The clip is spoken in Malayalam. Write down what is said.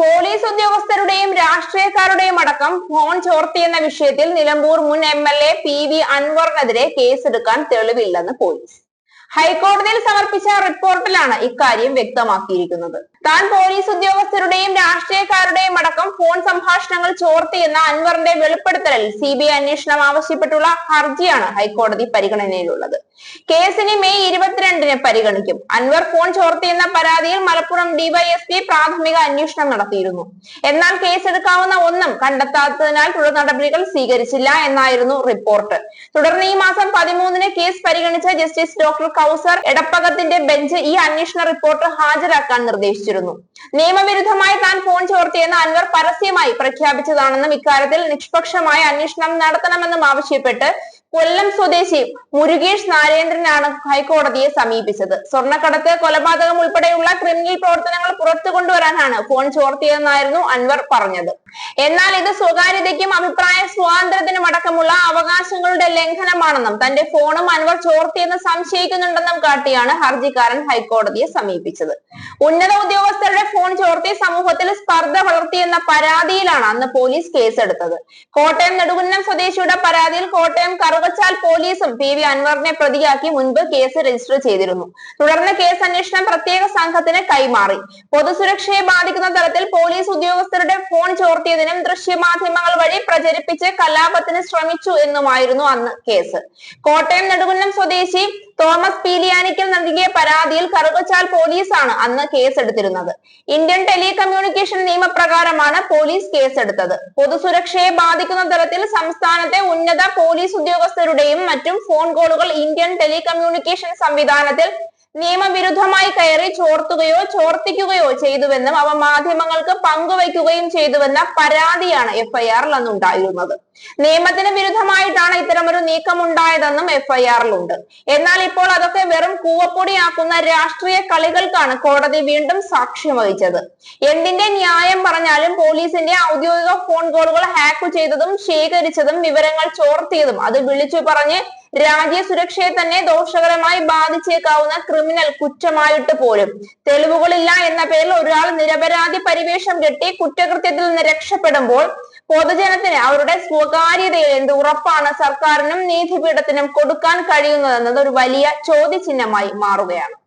പോലീസ് ഉദ്യോഗസ്ഥരുടെയും രാഷ്ട്രീയക്കാരുടെയും അടക്കം ഫോൺ ചോർത്തിയെന്ന വിഷയത്തിൽ നിലമ്പൂർ മുൻ M L A P V അൻവറിനെതിരെ കേസെടുക്കാൻ തെളിവില്ലെന്ന് പോലീസ്. ഹൈക്കോടതിയിൽ സമർപ്പിച്ച റിപ്പോർട്ടിലാണ് ഇക്കാര്യം വ്യക്തമാക്കിയിരിക്കുന്നത്. താൻ പോലീസ് ഉദ്യോഗസ്ഥരുടെയും രാഷ്ട്രീയക്കാരുടെയും അടക്കം ഫോൺ സംഭാഷണങ്ങൾ ചോർത്തിയെന്ന അൻവറിന്റെ വെളിപ്പെടുത്തലിൽ സി ബി ഐ അന്വേഷണം ആവശ്യപ്പെട്ടുള്ള ഹർജിയാണ് ഹൈക്കോടതി പരിഗണനയിലുള്ളത്. കേസിന് മെയ് ഇരുപത്തിരണ്ടിന് പരിഗണിക്കും. അൻവർ ഫോൺ ചോർത്തിയെന്ന പരാതിയിൽ മലപ്പുറം ഡിവൈഎസ്പി പ്രാഥമിക അന്വേഷണം നടത്തിയിരുന്നു. എന്നാൽ കേസെടുക്കാവുന്ന ഒന്നും കണ്ടെത്താത്തതിനാൽ തുടർ നടപടികൾ സ്വീകരിച്ചില്ല എന്നായിരുന്നു റിപ്പോർട്ട്. തുടർന്ന് ഈ മാസം പതിമൂന്നിന് കേസ് പരിഗണിച്ച ജസ്റ്റിസ് ഡോക്ടർ കൗസർ എടപ്പകത്തിന്റെ ബെഞ്ച് ഈ അന്വേഷണ റിപ്പോർട്ട് ഹാജരാക്കാൻ നിർദ്ദേശിച്ചിരുന്നു. നിയമവിരുദ്ധമായി താൻ ഫോൺ ചോർത്തിയെന്ന് അൻവർ പരസ്യമായി പ്രഖ്യാപിച്ചതാണെന്നും ഇക്കാര്യത്തിൽ നിഷ്പക്ഷമായ അന്വേഷണം നടത്തണമെന്നും ആവശ്യപ്പെട്ട് കൊല്ലം സ്വദേശി മുരുകേഷ് നാരേന്ദ്രനാണ് ഹൈക്കോടതിയെ സമീപിച്ചത്. സ്വർണക്കടത്ത് കൊലപാതകം ഉൾപ്പെടെയുള്ള ക്രിമിനൽ പ്രവർത്തനങ്ങൾ പുറത്തു കൊണ്ടുവരാനാണ് ഫോൺ ചോർത്തിയതെന്നായിരുന്നു അൻവർ പറഞ്ഞത്. എന്നാൽ ഇത് സ്വകാര്യതയ്ക്കും അഭിപ്രായ സ്വാതന്ത്ര്യത്തിനും അടക്കമുള്ള അവകാശങ്ങളുടെ ലംഘനമാണെന്നും തന്റെ ഫോണും അൻവർ ചോർത്തിയെന്ന് സംശയിക്കുന്നുണ്ടെന്നും കാട്ടിയാണ് ഹർജിക്കാരൻ ഹൈക്കോടതിയെ സമീപിച്ചത്. ഉന്നത ഉദ്യോഗസ്ഥരുടെ ഫോൺ ചോർത്തി സമൂഹത്തിൽ സ്പർദ്ധ വളർത്തിയെന്ന പരാതിയിലാണ് അന്ന് പോലീസ് കേസെടുത്തത് കോട്ടയം നെടുകുന്നം സ്വദേശിയുടെ പരാതിയിൽ കോട്ടയം കറുകച്ചാൽ പോലീസും പി വി അൻവറിനെ പ്രതിയാക്കി മുൻപ് കേസ് രജിസ്റ്റർ ചെയ്തിരുന്നു. തുടർന്ന് കേസ് അന്വേഷണം പ്രത്യേക സംഘത്തിന് കൈമാറി. പൊതുസുരക്ഷയെ ബാധിക്കുന്ന തരത്തിൽ പോലീസ് ഉദ്യോഗസ്ഥരുടെ ഫോൺ ചോർത്തിയതിനും ദൃശ്യമാധ്യമങ്ങൾ വഴി പ്രചരിപ്പിച്ച് കലാപത്തിന് ശ്രമിച്ചു എന്നുമായിരുന്നു അന്ന് കേസ്. കോട്ടയം നെടുകുന്നം സ്വദേശി തോമസ് പീലിയാനിക്കൽ നൽകിയ പരാതിയിൽ കറുകച്ചാൽ പോലീസാണ് അന്ന് കേസെടുത്തിരുന്നത്. ഇന്ത്യൻ ടെലികമ്മ്യൂണിക്കേഷൻ നിയമപ്രകാരമാണ് പോലീസ് കേസെടുത്തത്. പൊതുസുരക്ഷയെ ബാധിക്കുന്ന തരത്തിൽ സംസ്ഥാനത്തെ ഉന്നത പോലീസ് ഉദ്യോഗസ്ഥരുടെയും മറ്റും ഫോൺ കോളുകൾ ഇന്ത്യൻ ടെലികമ്മ്യൂണിക്കേഷൻ സംവിധാനത്തിൽ നിയമവിരുദ്ധമായി കയറി ചോർത്തുകയോ ചോർത്തിക്കുകയോ ചെയ്തുവെന്നും അവ മാധ്യമങ്ങൾക്ക് പങ്കുവയ്ക്കുകയും ചെയ്തുവെന്ന പരാതിയാണ് എഫ്ഐആറിൽ അന്നുണ്ടായിരുന്നത്. നിയമത്തിന് വിരുദ്ധമായിട്ടാണ് നീക്കമുണ്ടായതെന്നും എഫ്ഐആറിലുണ്ട്. എന്നാൽ ഇപ്പോൾ അതൊക്കെ വെറും കൂവപ്പൊടിയാക്കുന്ന രാഷ്ട്രീയ കളികൾക്കാണ് കോടതി വീണ്ടും സാക്ഷ്യം വഹിച്ചത്. എന്തിന്റെ ന്യായം പറഞ്ഞാലും പോലീസിന്റെ ഔദ്യോഗിക ഫോൺ കോളുകൾ ഹാക്ക് ചെയ്തതും ശേഖരിച്ചതും വിവരങ്ങൾ ചോർത്തിയതും അത് വിളിച്ചു പറഞ്ഞ് രാജ്യ സുരക്ഷയെ തന്നെ ദോഷകരമായി ബാധിച്ചേക്കാവുന്ന ക്രിമിനൽ കുറ്റമായിട്ട് പോലും. തെളിവുകളില്ല എന്ന പേരിൽ ഒരാൾ നിരപരാധി പരിവേഷം കെട്ടി കുറ്റകൃത്യത്തിൽ നിന്ന് രക്ഷപ്പെടുമ്പോൾ പൊതുജനത്തിന് അവരുടെ സ്വകാര്യതയിൽ എന്ത് ഉറപ്പാണ് സർക്കാരിനും നീതിപീഠത്തിനും കൊടുക്കാൻ കഴിയുന്നതെന്നത് ഒരു വലിയ ചോദ്യചിഹ്നമായി മാറുകയാണ്.